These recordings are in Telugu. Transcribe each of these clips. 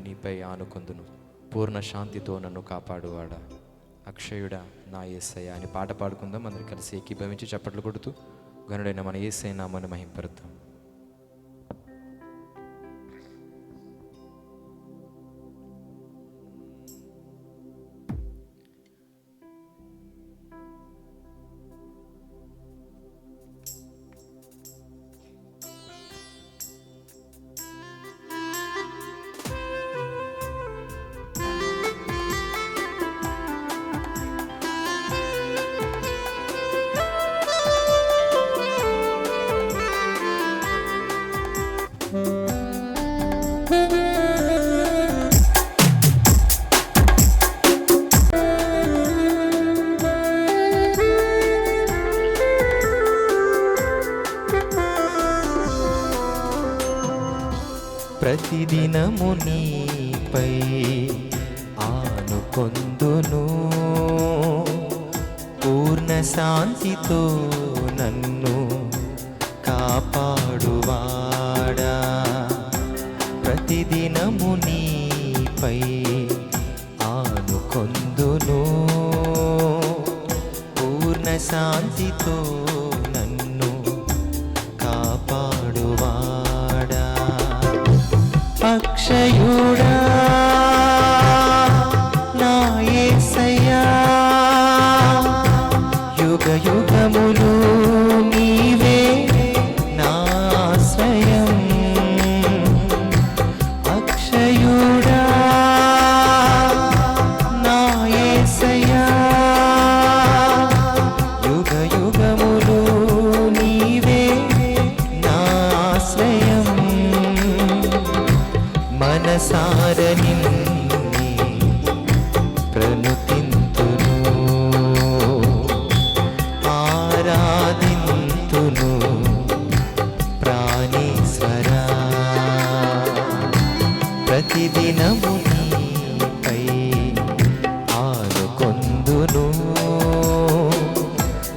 నీపై ఆనుకొందును. పూర్ణ శాంతితో నన్ను కాపాడువాడా. అక్షయుడా నా ఏసయ్య అని పాట పాడుకుందాం. అందరు కలిసి ఏకీభవించి చప్పట్లు కొడుతూ గనుడైన మన ఏసై నామని మహింపరుద్దాం. ప్రతిదినము నీపై ఆనుకొందును పూర్ణ శాంతితో నన్ను కాపాడువాడా. ప్రతిదినము నీపై ఆనుకొందును పూర్ణ శాంతితో అక్షయుడా నా యేసయ్యా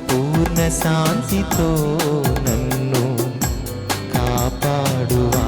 పూర్ణ శాంతితో నన్ను కాపాడువా?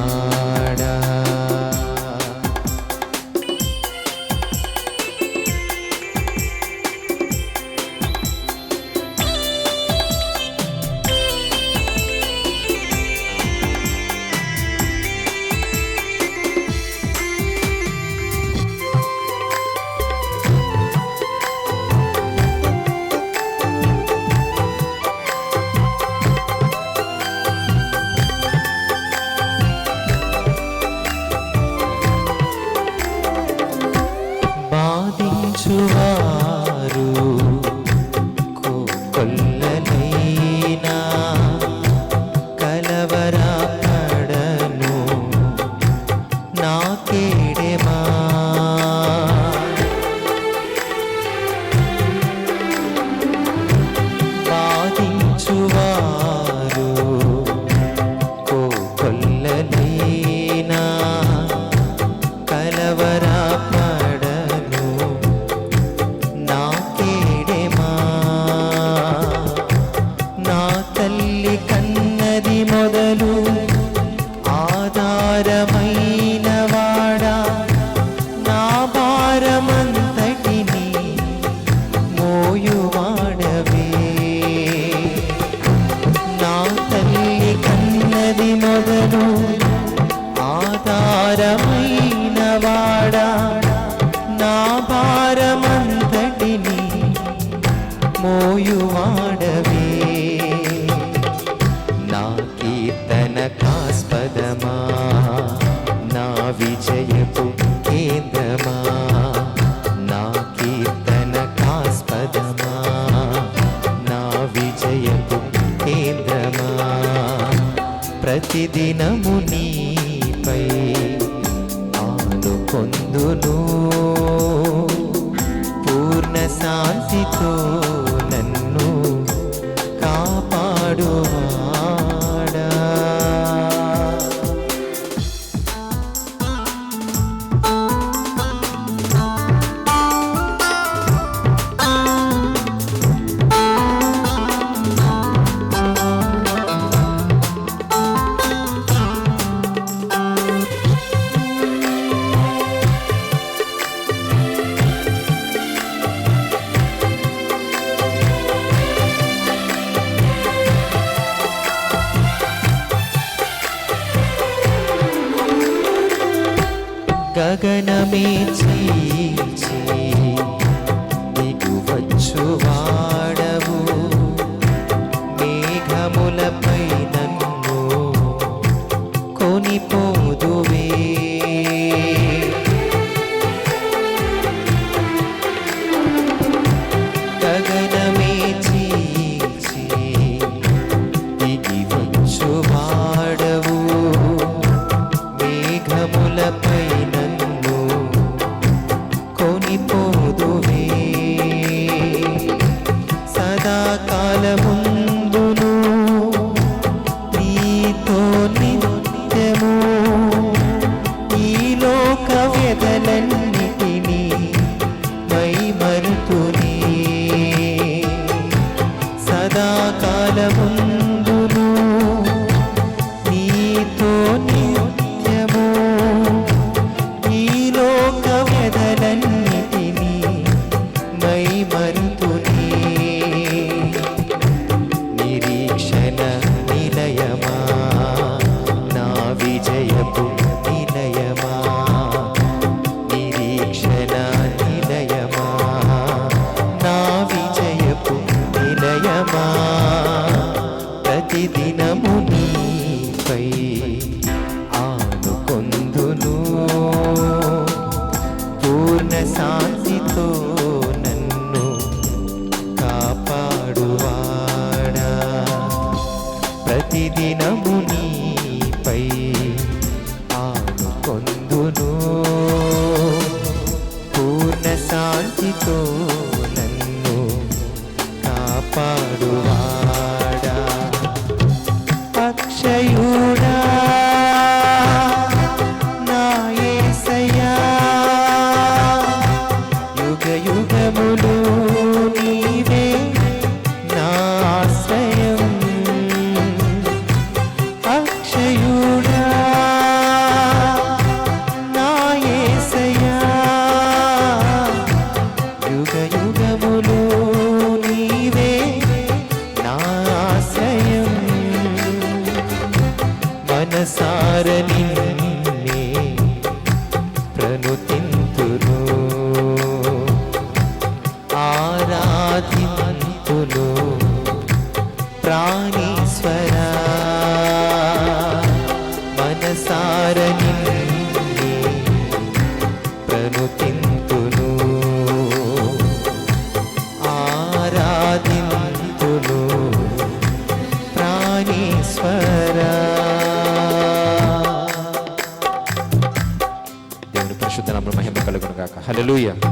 ప్రతిదినము నీపై ఆనుకొందును పూర్ణ శాంతితో గగనమే చీచి దిగువచ్చు వాడవు మేఘములపై నన్ను కొనిపోదువే. శాంతితో నన్ను కాపాడువాడా. ప్రతిదినము నీపై ఆడుకొందును పూర్ణ శాంతితో నన్ను కాపాడువా Hallelujah.